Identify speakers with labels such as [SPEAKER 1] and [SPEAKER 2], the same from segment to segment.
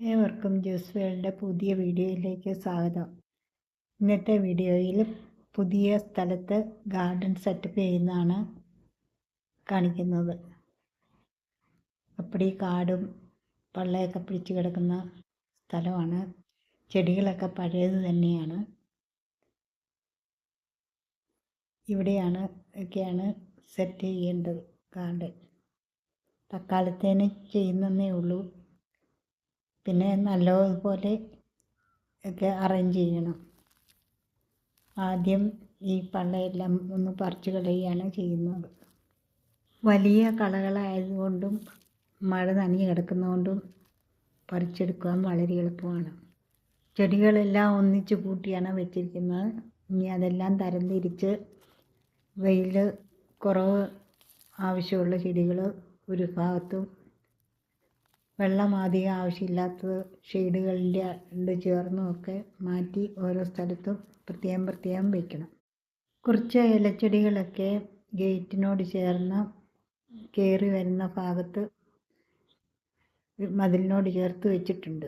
[SPEAKER 1] ഏവർക്കും ജ്യൂസ് വേൾഡിന്റെ പുതിയ വീഡിയോയിലേക്ക് സ്വാഗതം. ഇന്നത്തെ വീഡിയോയിൽ പുതിയ സ്ഥലത്ത് ഗാർഡൻ സെറ്റപ്പ് ചെയ്യുന്നതാണ് കാണിക്കുന്നത്. അപ്പടി കാടും പള്ളയൊക്കെ പിടിച്ചു കിടക്കുന്ന സ്ഥലമാണ്. ചെടികളൊക്കെ പഴയത് തന്നെയാണ്. ഇവിടെയാണ് ഒക്കെയാണ് സെറ്റ് ചെയ്യേണ്ടത് ഗാർഡൻ. തക്കാലത്തേന് ചെയ്യുന്നതേ ഉള്ളൂ. പിന്നെ നല്ലതുപോലെ ഒക്കെ അറേഞ്ച് ചെയ്യണം. ആദ്യം ഈ പള്ളയെല്ലാം ഒന്ന് പറിച്ച് കളയുകയാണ് ചെയ്യുന്നത്. വലിയ കളകളായതുകൊണ്ടും മഴ നനഞ്ഞ് കിടക്കുന്നതുകൊണ്ടും പറിച്ചെടുക്കാൻ വളരെ എളുപ്പമാണ്. ചെടികളെല്ലാം ഒന്നിച്ച് കൂട്ടിയാണ് വെച്ചിരിക്കുന്നത്. ഇനി അതെല്ലാം തരംതിരിച്ച് വെയിൽ കുറവ് ആവശ്യമുള്ള ചെടികൾ ഒരു ഭാഗത്തും വെള്ളം അധികം ആവശ്യമില്ലാത്തത് ഷെയ്ഡുകളിന്റെ ഉണ്ട് ചേർന്നുമൊക്കെ മാറ്റി ഓരോ സ്ഥലത്തും പ്രത്യേകം പ്രത്യേകം വയ്ക്കണം കുറച്ച് ഇലച്ചെടികളൊക്കെ ഗേറ്റിനോട് ചേർന്ന് കയറി വരുന്ന ഭാഗത്ത് മതിലിനോട് ചേർത്ത് വെച്ചിട്ടുണ്ട്.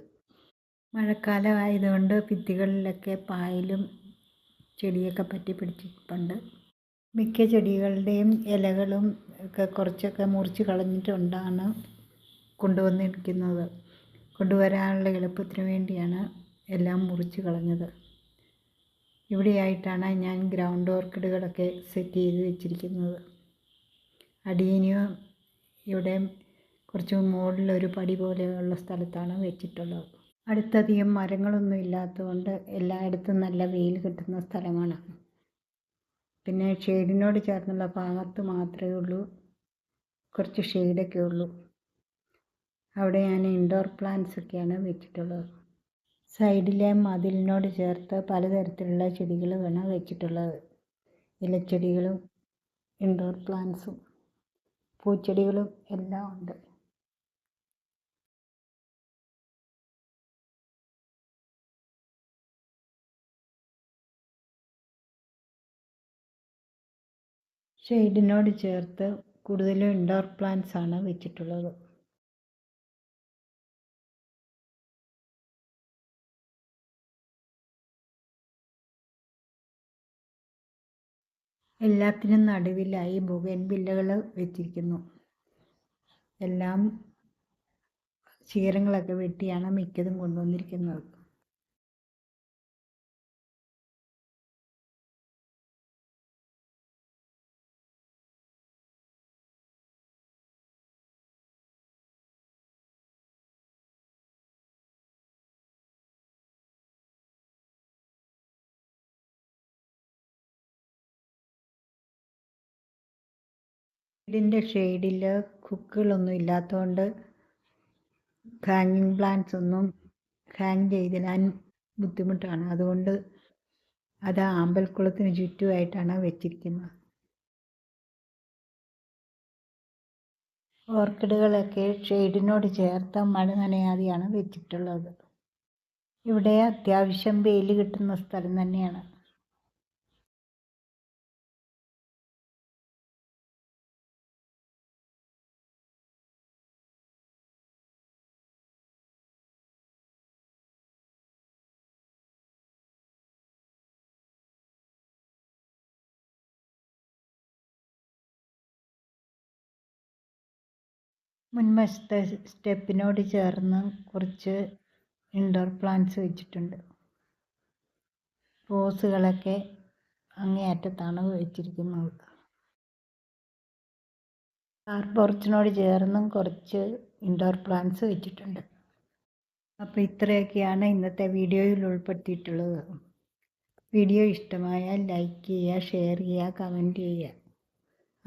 [SPEAKER 1] മഴക്കാലമായതുകൊണ്ട് ഭിത്തികളിലൊക്കെ പായലും ചെടിയൊക്കെ പറ്റി പിടിച്ചിട്ടുണ്ട്. മിക്ക ചെടികളുടെയും ഇലകളും ഒക്കെ കുറച്ചൊക്കെ മുറിച്ച് കളഞ്ഞിട്ടുണ്ടാണ്. കൊണ്ടുവന്നിരിക്കുന്നത്. കൊണ്ടുവരാനുള്ള എളുപ്പത്തിന് വേണ്ടിയാണ് എല്ലാം മുറിച്ച് കളഞ്ഞത്. ഇവിടെയായിട്ടാണ് ഞാൻ ഗ്രൗണ്ട് ഓർക്കിഡുകളൊക്കെ സെറ്റ് ചെയ്ത് വെച്ചിരിക്കുന്നത്. അടിയനിയോ ഇവിടെ കുറച്ച് മുകളിലൊരു പടി പോലെയുള്ള സ്ഥലത്താണ് വെച്ചിട്ടുള്ളത്. അടുത്തധികം മരങ്ങളൊന്നും ഇല്ലാത്തതുകൊണ്ട് എല്ലായിടത്തും നല്ല വെയിൽ കിട്ടുന്ന സ്ഥലമാണ്. പിന്നെ ഷെയ്ഡിനോട് ചേർന്നുള്ള ഭാഗത്ത് മാത്രമേ ഉള്ളൂ. കുറച്ച് ഷെയ്ഡൊക്കെ ഉള്ളൂ. അവിടെ ഞാൻ ഇൻഡോർ പ്ലാന്റ്സ് ഒക്കെയാണ് വെച്ചിട്ടുള്ളത്. സൈഡിലെ മതിലിനോട് ചേർത്ത് പലതരത്തിലുള്ള ചെടികൾ വേണം വെച്ചിട്ടുള്ളത്. ഇലച്ചെടികളും ഇൻഡോർ പ്ലാന്റ്സും പൂച്ചെടികളും എല്ലാം ഉണ്ട്. ഷെയ്ഡിനോട് ചേർത്ത് കൂടുതലും ഇൻഡോർ പ്ലാന്റ്സ് ആണ് വെച്ചിട്ടുള്ളത്. എല്ലാത്തിനും നടുവിലായി ബില്ലകൾ വെച്ചിരിക്കുന്നു. എല്ലാം ശിഖരങ്ങളൊക്കെ വെട്ടിയാണ് മിക്കതും കൊണ്ടുവന്നിരിക്കുന്നത്. വീടിന്റെ ഷെയ്ഡിൽ കുക്കുകളൊന്നും ഇല്ലാത്തതുകൊണ്ട് ഹാങ്ങിങ് പ്ലാന്റ്സ് ഒന്നും ഹാങ് ചെയ്തിടാൻ ബുദ്ധിമുട്ടാണ്. അതുകൊണ്ട് അത് ആമ്പൽക്കുളത്തിന് ചുറ്റുമായിട്ടാണ് വെച്ചിരിക്കുന്നത്. ഓർക്കിഡുകളൊക്കെ ഷെയ്ഡിനോട് ചേർത്ത് മഴ നനയാതെയാണ് വെച്ചിട്ടുള്ളത്. ഇവിടെ അത്യാവശ്യം വെയിൽ കിട്ടുന്ന സ്ഥലം തന്നെയാണ്. മുൻവശത്തെ സ്റ്റെപ്പിനോട് ചേർന്ന് കുറച്ച് ഇൻഡോർ പ്ലാന്റ്സ് വെച്ചിട്ടുണ്ട്. റോസുകളൊക്കെ അങ്ങേയറ്റത്താണ് വെച്ചിരിക്കുന്നത്. കാർ പോർച്ചിനോട് ചേർന്നും കുറച്ച് ഇൻഡോർ പ്ലാന്റ്സ് വെച്ചിട്ടുണ്ട്. അപ്പോൾ ഇത്രയൊക്കെയാണ് ഇന്നത്തെ വീഡിയോയിൽ ഉൾപ്പെടുത്തിയിട്ടുള്ളത്. വീഡിയോ ഇഷ്ടമായാൽ ലൈക്ക് ചെയ്യുക ഷെയർ ചെയ്യുക കമന്റ് ചെയ്യുക.